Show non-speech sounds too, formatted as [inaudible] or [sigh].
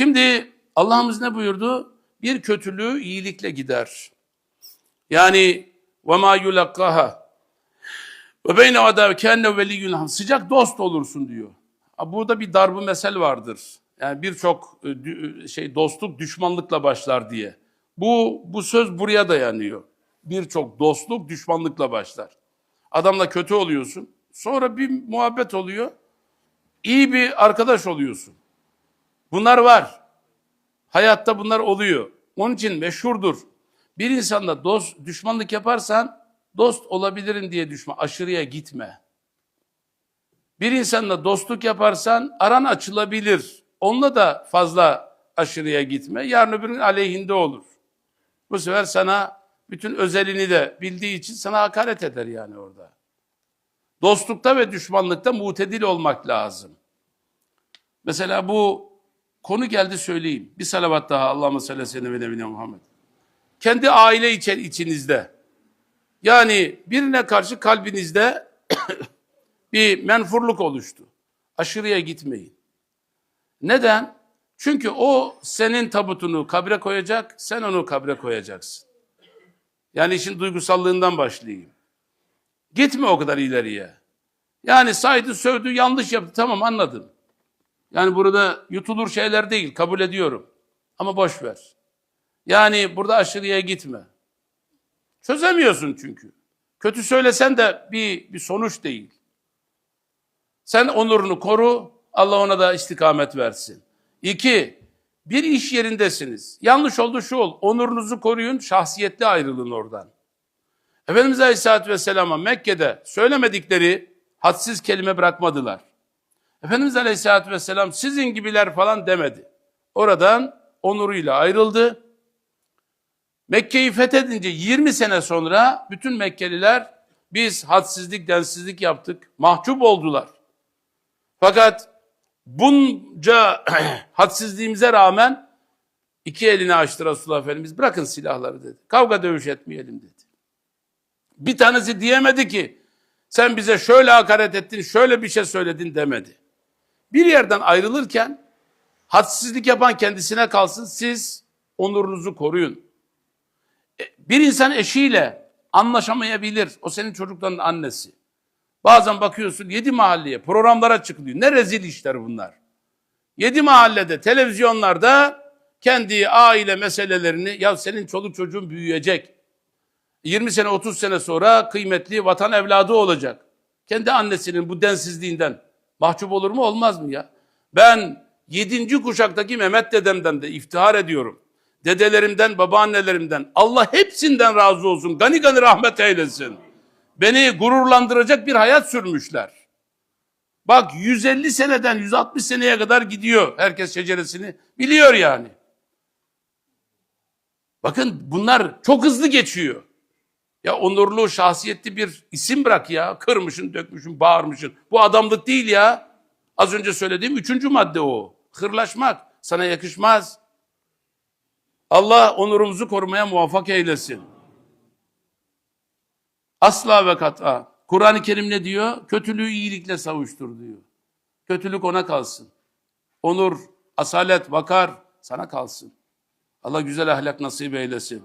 Şimdi Allah'ımız ne buyurdu? Bir kötülüğü iyilikle gider. Yani ve ma yulakkaha ve beyne adav kenne veliyyun. Sıcak dost olursun diyor. Burada bir darbı mesel vardır. Yani birçok e, dü- şey dostluk düşmanlıkla başlar diye. Bu bu söz buraya dayanıyor. Birçok dostluk düşmanlıkla başlar. Adamla kötü oluyorsun. Sonra bir muhabbet oluyor. İyi bir arkadaş oluyorsun. Bunlar var. Hayatta bunlar oluyor. Onun için meşhurdur. Bir insanla dost, düşmanlık yaparsan dost olabilirim diye düşman. Aşırıya gitme. Bir insanla dostluk yaparsan aran açılabilir. Onunla da fazla aşırıya gitme. Yarın öbür gün aleyhinde olur. Bu sefer sana bütün özelini de bildiği için sana hakaret eder yani orada. Dostlukta ve düşmanlıkta mutedil olmak lazım. Mesela bu konu geldi söyleyeyim. Bir salavat daha Allah'ıma salli aleyhi ve nebine Muhammed. Kendi aile içer içinizde. Yani birine karşı kalbinizde [coughs] bir menfurluk oluştu. Aşırıya gitmeyin. Neden? Çünkü o senin tabutunu kabre koyacak, sen onu kabre koyacaksın. Yani işin duygusallığından başlayayım. Gitme o kadar ileriye. Yani saydı, sövdü, yanlış yaptı. Tamam anladım. Yani burada yutulur şeyler değil, kabul ediyorum. Ama boş ver. Yani burada aşırıya gitme. Çözemiyorsun çünkü. Kötü söylesen de bir, bir sonuç değil. Sen onurunu koru, Allah ona da istikamet versin. İki, bir iş yerindesiniz. Yanlış oldu şu ol, onurunuzu koruyun, şahsiyetli ayrılın oradan. Efendimiz Aleyhisselatü Vesselam'a Mekke'de söylemedikleri hadsiz kelime bırakmadılar. Efendimiz Aleyhisselatü Vesselam sizin gibiler falan demedi. Oradan onuruyla ayrıldı. Mekke'yi fethedince 20 sene sonra bütün Mekkeliler biz hadsizlik, densizlik yaptık. Mahcup oldular. Fakat bunca [clears throat] hadsizliğimize rağmen iki elini açtı Resulullah Efendimiz. Bırakın silahları dedi. Kavga dövüş etmeyelim dedi. Bir tanesi diyemedi ki sen bize şöyle hakaret ettin, şöyle bir şey söyledin demedi. Bir yerden ayrılırken hadsizlik yapan kendisine kalsın siz onurunuzu koruyun. E, Bir insan eşiyle anlaşamayabilir. O senin çocukların annesi. Bazen bakıyorsun yedi mahalleye programlara çıkılıyor. Ne rezil işler bunlar. Yedi mahallede televizyonlarda kendi aile meselelerini ya senin çoluk çocuğun büyüyecek. 20 sene 30 sene sonra kıymetli vatan evladı olacak. Kendi annesinin bu densizliğinden mahcup olur mu olmaz mı ya? Ben 7. kuşaktaki Mehmet dedemden de iftihar ediyorum. Dedelerimden, babaannelerimden Allah hepsinden razı olsun. Gani gani rahmet eylesin. Beni gururlandıracak bir hayat sürmüşler. Bak 150 seneden 160 seneye kadar gidiyor. Herkes şeceresini biliyor yani. Bakın bunlar çok hızlı geçiyor. Ya onurlu, şahsiyetli bir isim bırak ya. Kırmışın, dökmüşün, bağırmışın. Bu adamlık değil ya. Az önce söylediğim üçüncü madde o. Hırlaşmak sana yakışmaz. Allah onurumuzu korumaya muvaffak eylesin. Asla ve kat'a. Kur'an-ı Kerim ne diyor? Kötülüğü iyilikle savuştur diyor. Kötülük ona kalsın. Onur, asalet, vakar sana kalsın. Allah güzel ahlak nasip eylesin.